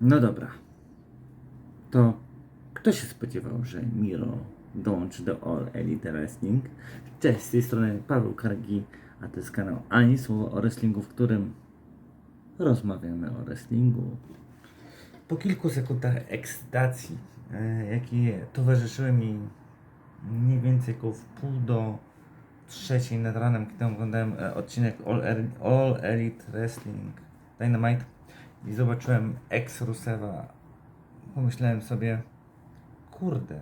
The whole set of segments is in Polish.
No dobra. To kto się spodziewał, że Miro dołączy do All Elite Wrestling? Cześć, z tej strony Paweł Kargi, a to jest kanał Ani Słowo o Wrestlingu, w którym rozmawiamy o wrestlingu. Po kilku sekundach ekscytacji, e, jakie towarzyszyły mi mniej więcej około w pół do trzeciej nad ranem, kiedy oglądałem e, odcinek All, All Elite Wrestling Dynamite i zobaczyłem ex Rusewa, pomyślałem sobie, kurde,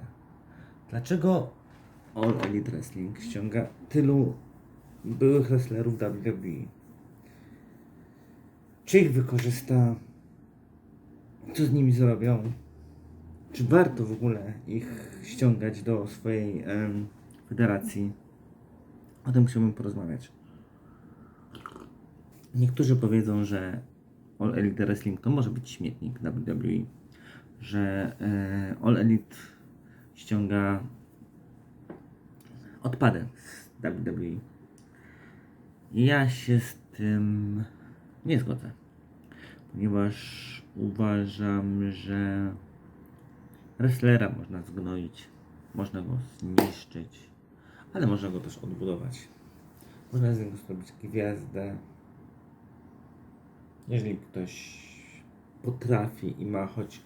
dlaczego All Elite Wrestling ściąga tylu byłych wrestlerów WWE? Czy ich wykorzysta? Co z nimi zrobią? Czy warto w ogóle ich ściągać do swojej em, federacji? O tym chciałbym porozmawiać. Niektórzy powiedzą, że All Elite Wrestling to może być śmietnik WWE, że e, All Elite ściąga odpady z WWE. Ja się z tym nie zgodzę, ponieważ uważam, że wrestlera można zgnoić, można go zniszczyć, ale można go też odbudować. Można z niego zrobić gwiazdę. Jeżeli ktoś potrafi i ma choć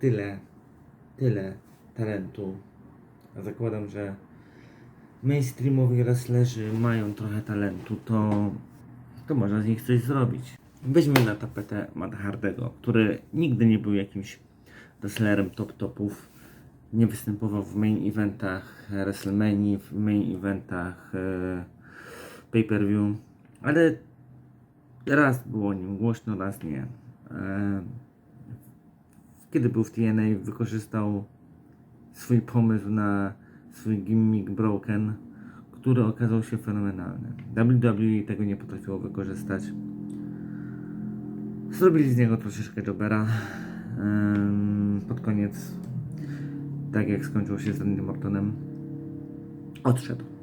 tyle, tyle talentu, a zakładam, że mainstreamowi wrestlerzy mają trochę talentu, to, to można z nich coś zrobić. Weźmy na tapetę Matt Hardego, który nigdy nie był jakimś wrestlerem top topów. Nie występował w main eventach WrestleMania, w main eventach e, pay-per-view, ale raz było o nim głośno, raz nie. E, kiedy był w TNA, wykorzystał swój pomysł na swój gimmick Broken, który okazał się fenomenalny. WWE tego nie potrafiło wykorzystać. Zrobili z niego troszeczkę jobera. Em, Pod koniec, tak jak skończyło się z Randy Mortonem, odszedł.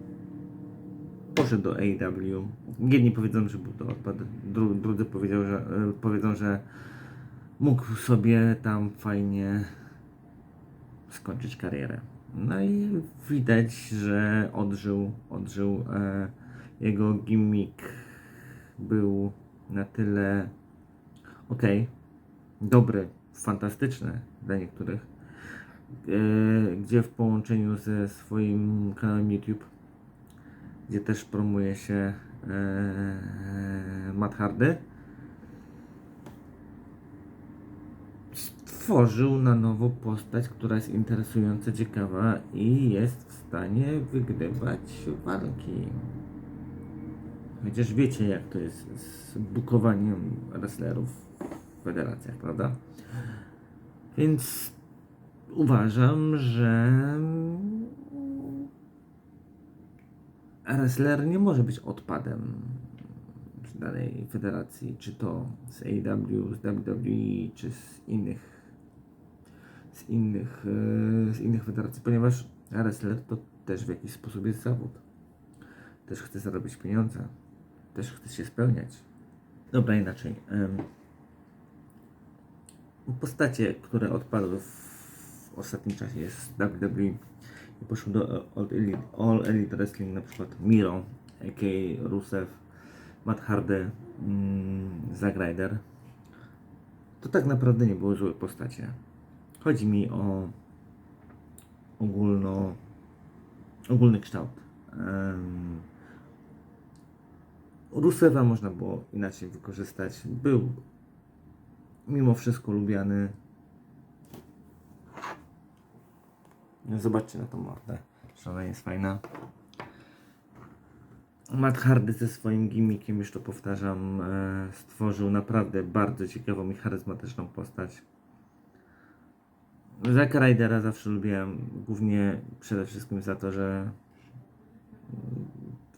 Poszedł do AEW. Jedni powiedzą, że był to odpad, dru, drudzy powiedział, że, e, powiedzą, że mógł sobie tam fajnie skończyć karierę. No i widać, że odżył, odżył. E, jego gimmick był na tyle ok, dobry, fantastyczny dla niektórych, e, gdzie w połączeniu ze swoim kanałem YouTube, gdzie też promuje się e, Matt Hardy, stworzył na nowo postać, która jest interesująca, ciekawa i jest w stanie wygrywać walki. Chociaż wiecie, jak to jest z bukowaniem wrestlerów w federacjach, prawda? Więc uważam, że wrestler nie może być odpadem z danej federacji, czy to z AEW, z WWE, czy z innych z innych, e, z innych federacji, ponieważ wrestler to też w jakiś sposób jest zawód. Też chce zarobić pieniądze, też chce się spełniać. Dobra, inaczej. Postacie, które odpadły w ostatnim czasie jest WWE i poszły do All Elite, All Elite Wrestling, na przykład Miro, a.k.a. Rusev, Matt Hardy, mm, Zack Ryder. To tak naprawdę nie były złe postacie. Chodzi mi o ogólno, ogólny kształt. Um, Rusewa można było inaczej wykorzystać. Był mimo wszystko lubiany. No, Zobaczcie na tą mordę. Ona jest fajna. Matt Hardy ze swoim gimmickiem, już to powtarzam, e, stworzył naprawdę bardzo ciekawą i charyzmatyczną postać. Zacka Rydera zawsze lubiłem, głównie przede wszystkim za to, że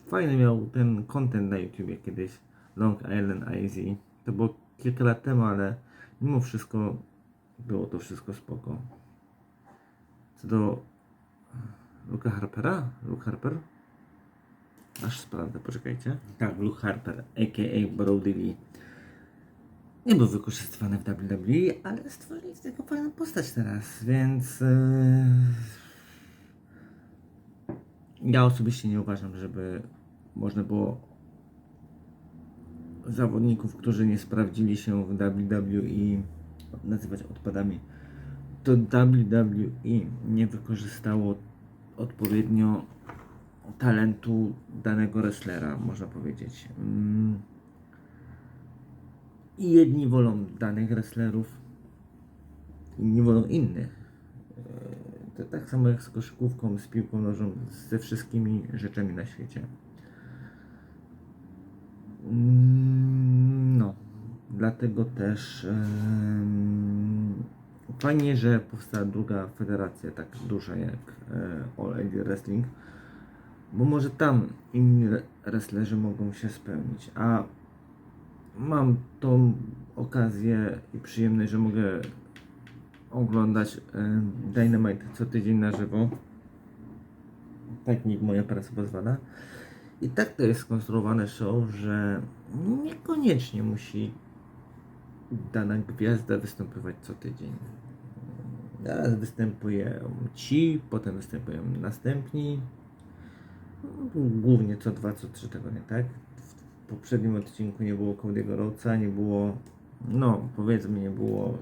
fajny miał ten content na YouTubie kiedyś, Long Island IZ. To było kilka lat temu, ale mimo wszystko było to wszystko spoko. Co do Luka Harpera? Luke Harper? Aż sprawdzę, poczekajcie. Tak, Luke Harper, a.k.a. Brody Lee. nie był wykorzystywany w WWE, ale stworzyli z tego fajną postać teraz, więc yy, ja osobiście nie uważam, żeby można było zawodników, którzy nie sprawdzili się w WWE nazywać odpadami. To WWE nie wykorzystało odpowiednio talentu danego wrestlera, można powiedzieć. Mm. I jedni wolą danych wrestlerów, inni wolą innych. E, To tak samo jak z koszykówką, z piłką nożną, ze wszystkimi rzeczami na świecie. Mm, No, dlatego też em, fajnie, że powstała druga federacja, tak duża jak e, All Elite Wrestling, bo może tam inni re- wrestlerzy mogą się spełnić, a mam tą okazję i przyjemność, że mogę oglądać e, Dynamite co tydzień na żywo. Tak mi moja praca pozwala. I tak to jest skonstruowane show, że niekoniecznie musi dana gwiazda występować co tydzień. Raz występują ci, potem występują następni. Głównie co dwa, co trzy tygodnie, tak? W poprzednim odcinku nie było Cody'ego Rhodesa, nie było, no powiedzmy, nie było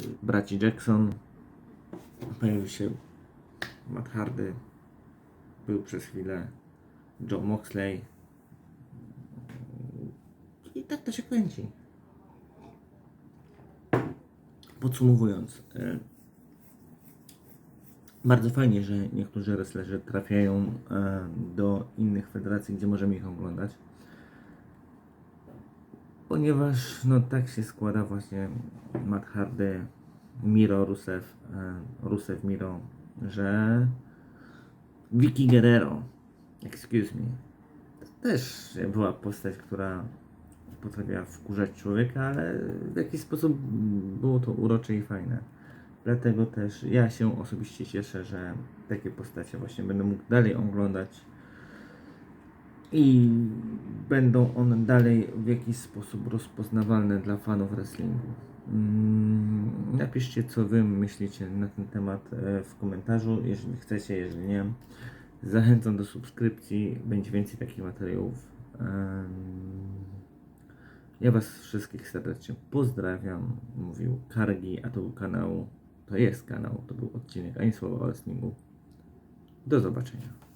yy, braci Jackson. Pojawił się Matt Hardy, był przez chwilę Joe Moxley. I tak to się kręci. Podsumowując, e, bardzo fajnie, że niektórzy wrestlerzy trafiają e, do innych federacji, gdzie możemy ich oglądać. Ponieważ no tak się składa właśnie Matt Hardy, Miro Rusev, e, Rusev Miro, że Vicky Guerrero, excuse me, też była postać, która potrafiła wkurzać człowieka, ale w jakiś sposób było to urocze i fajne. Dlatego też ja się osobiście cieszę, że takie postacie właśnie będę mógł dalej oglądać i będą one dalej w jakiś sposób rozpoznawalne dla fanów wrestlingu. Mm, Napiszcie, co wy myślicie na ten temat e, w komentarzu, jeżeli chcecie, jeżeli nie. Zachęcam do subskrypcji, będzie więcej takich materiałów. Ja Was wszystkich serdecznie pozdrawiam. Mówił Kargi, a to był kanał, to jest kanał, to był odcinek Ani Słowa o Wrestlingu. Do zobaczenia.